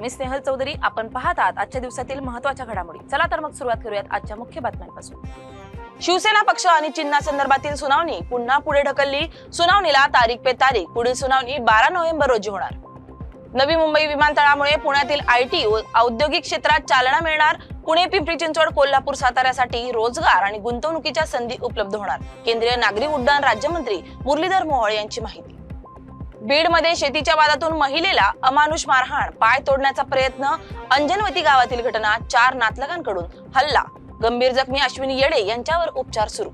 मी स्नेहल चौधरी. आपण पाहत आहात आजच्या दिवसातील महत्त्वाच्या घडामोडी. चला तर मग सुरुवात करूयात आजच्या मुख्य बातम्यांपासून. शिवसेना पक्ष आणि चिन्हा संदर्भातील सुनावणी पुन्हा पुढे ढकलली. सुनावणीला तारीख पे तारीख. पुढील सुनावणी बारा नोव्हेंबर रोजी होणार. नवी मुंबई विमानतळामुळे पुण्यातील आयटी औद्योगिक क्षेत्रात चालना मिळणार. पुणे पिंपरी चिंचवड कोल्हापूर साताऱ्यासाठी रोजगार आणि गुंतवणुकीच्या संधी उपलब्ध होणार. केंद्रीय नागरी उड्डाण राज्यमंत्री मुरलीधर मोहोळ यांची माहिती. बीडमध्ये शेतीच्या वादातून महिलेला अमानुष मारहाण पाय तोडण्याचा प्रयत्न अंजनवती गावातील घटना चार नातलगांकडून हल्ला. गंभीर जखमी अश्विनी येडे यांच्यावर उपचार सुरू.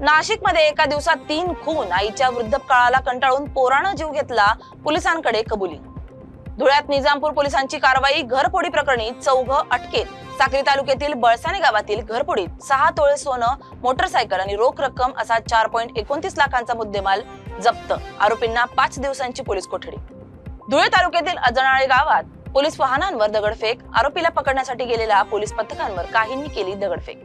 नाशिकमध्ये एका दिवसात तीन खून आईच्या वृद्धकाळाला कंटाळून पोरानं जीव घेतला पोलिसांकडे कबुली. धुळ्यात निजामपूर पोलिसांची कारवाई घरफोडी प्रकरणी चौघ अटकेत. साक्री तालुक्यातील बळसाने गावातील घरफोडीत सहा तोळे सोनं मोटरसायकल आणि रोख रक्कम असा चार पॉईंट एकोणतीस लाखांचा मुद्देमाल जप्त. आरोपींना पाच दिवसांची पोलीस कोठडी. धुळे तालुक्यातील अजनाळे गावात पोलीस वाहनांवर दगडफेक आरोपीला पकडण्यासाठी गेलेल्या पोलीस पथकांवर काहींनी केली दगडफेक.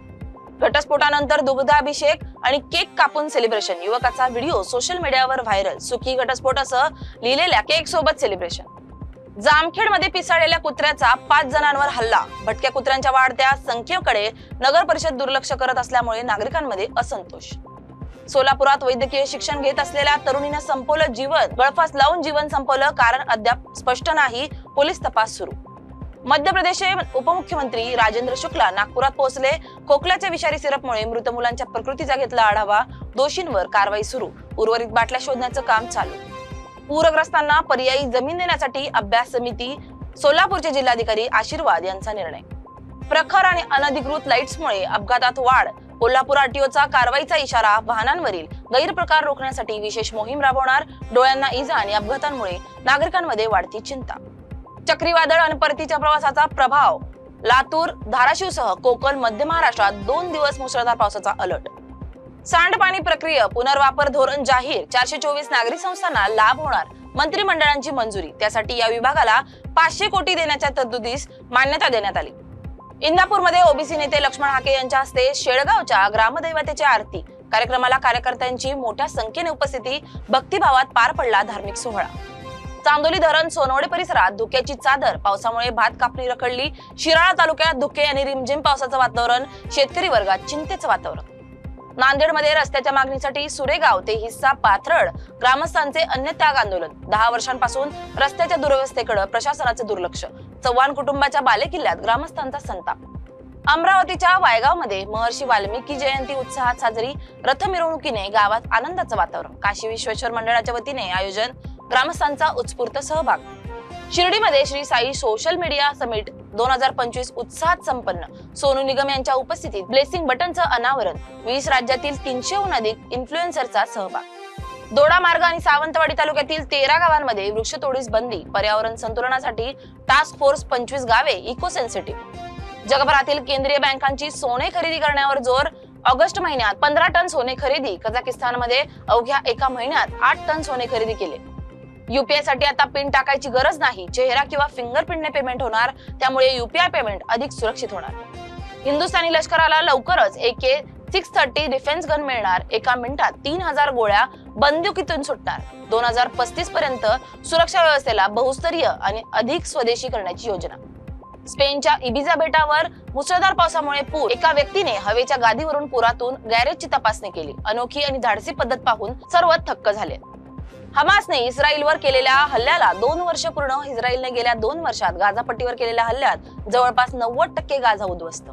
घटस्फोटानंतर दुग्धाभिषेक आणि केक कापून सेलिब्रेशन युवकाचा व्हिडिओ सोशल मीडियावर व्हायरल सुखी घटस्फोट असं लिहिलेल्या केक सोबत सेलिब्रेशन जामखेडमध्ये पिसाळलेल्या कुत्र्याचा पाच जणांवर हल्ला. भटक्या कुत्र्यांच्या वाढत्या संख्येकडे नगर परिषद दुर्लक्ष करत असल्यामुळे नागरिकांमध्ये असंतोष. सोलापुरात वैद्यकीय शिक्षण घेत असलेल्या तरुणीनं संपवलं जीवन. गळफास लावून जीवन संपवलं कारण अद्याप स्पष्ट नाही. पोलीस तपास सुरू. मध्य प्रदेशचे उपमुख्यमंत्री राजेंद्र शुक्ला नागपुरात पोहोचले. खोकल्याच्या विषारी सिरपमुळे मृत मुलांच्या प्रकृतीचा घेतला आढावा. दोषींवर कारवाई सुरू. उर्वरित बाटल्या शोधण्याचं काम चालू. पूरग्रस्तांना पर्यायी जमीन देण्यासाठी अभ्यास समिती सोलापूरचे जिल्हाधिकारी आशीर्वाद यांचा निर्णय. प्रखर आणि अनधिकृत लाईट्समुळे अपघातात वाढ कोल्हापूर आरटीओचा कारवाईचा इशारा वाहनांवरील गैरप्रकार रोखण्यासाठी विशेष मोहीम राबवणार डोळ्यांना इजा आणि अपघातांमुळे नागरिकांमध्ये वाढती चिंता. चक्रीवादळ आणि परतीच्या प्रवासाचा प्रभाव लातूर धाराशिवसह कोकण मध्य महाराष्ट्रात दोन दिवस मुसळधार पावसाचा अलर्ट. सांडपाणी प्रक्रिया पुनर्वापर धोरण जाहीर चारशे चोवीस नागरी संस्थांना लाभ होणार मंत्रिमंडळांची मंजुरी त्यासाठी या विभागाला पाचशे कोटी देण्याच्या तरतुदीस मान्यता देण्यात आली. इंदापूरमध्ये ओबीसी नेते लक्ष्मण हाके यांच्या हस्ते शेळगावच्या ग्रामदैवतेची आरती. कार्यक्रमाला कार्यकर्त्यांची मोठ्या संख्येने उपस्थिती भक्तिभावात पार पडला धार्मिक सोहळा. चांदोली धरण सोनवडे परिसरात धुक्याची चादर पावसामुळे भात कापणी रखडली शिराळा तालुक्यात धुके आणि रिमझिम पावसाचं वातावरण शेतकरी वर्गात चिंतेचं वातावरण. नांदेडमध्ये रस्त्याच्या मागणीसाठी सुरेगाव ते हिस्सा पाथरड ग्रामस्थांचे अन्य त्याग आंदोलन. दहा वर्षांपासून रस्त्याच्या दुरवस्थेकडे प्रशासनाचे दुर्लक्ष. चव्हाण कुटुंबाच्या बालेकिल्ल्यात ग्रामस्थांचा संताप. अमरावतीच्या वायगावमध्ये महर्षी वाल्मिकी जयंती उत्साहात साजरी रथ मिरवणुकीने गावात आनंदाचं वातावरण. काशी विश्वेश्वर मंडळाच्या वतीने आयोजन. ग्रामस्थांचा उत्स्फूर्त सहभाग. शिर्डीमध्ये Shri Sai social media summit दोन हजार पंचवीस उत्साहात संपन्न. सोनू निगम यांच्या उपस्थितीत ब्लेसिंग बटनचं अनावरण. वीस राज्यातील तीनशेहून अधिक इन्फ्लुएन्सरचा सहभाग. दोडा मार्ग आणि सावंतवाडी तालुक्यातील तेरा गावांमध्ये वृक्षतोडीस बंदी. पर्यावरण संतुलनासाठी टास्क फोर्स पंचवीस गावे इको सेन्सिटिव्ह जगभरातील केंद्रीय बँकांची सोने खरेदी करण्यावर जोर. ऑगस्ट महिन्यात पंधरा टन सोने खरेदी. कझाकिस्तानमध्ये अवघ्या एका महिन्यात आठ टन सोने खरेदी केले. युपीआयसाठी आता पिन टाकायची गरज नाही. चेहरा किंवा फिंगरप्रिंटने पेमेंट होणार त्यामुळे युपीआय पेमेंट अधिक सुरक्षित होणार. हिंदुस्थानी लष्कराला लवकरच एके सिक्स थर्टी डिफेन्स गन मिळणार. एका मिनिटात तीन हजार गोळ्या बंदुकीतून सुटणार. दोन हजार पस्तीस पर्यंत सुरक्षा व्यवस्थेला बहुस्तरीय आणि अधिक स्वदेशी करण्याची योजना. स्पेनच्या इबिजा बेटावर मुसळधार पावसामुळे पूर. एका व्यक्तीने हवेच्या गादीवरून पुरातून गॅरेजची तपासणी केली. अनोखी आणि धाडसी पद्धत पाहून सर्व थक्क झाले. हमासने इस्रायलवर केलेल्या हल्ल्याला दोन वर्ष पूर्ण इस्रायलने गेल्या दोन वर्षात गाझापट्टीवर केलेल्या हल्ल्यात जवळपास नव्वद टक्के गाझा उद्ध्वस्त.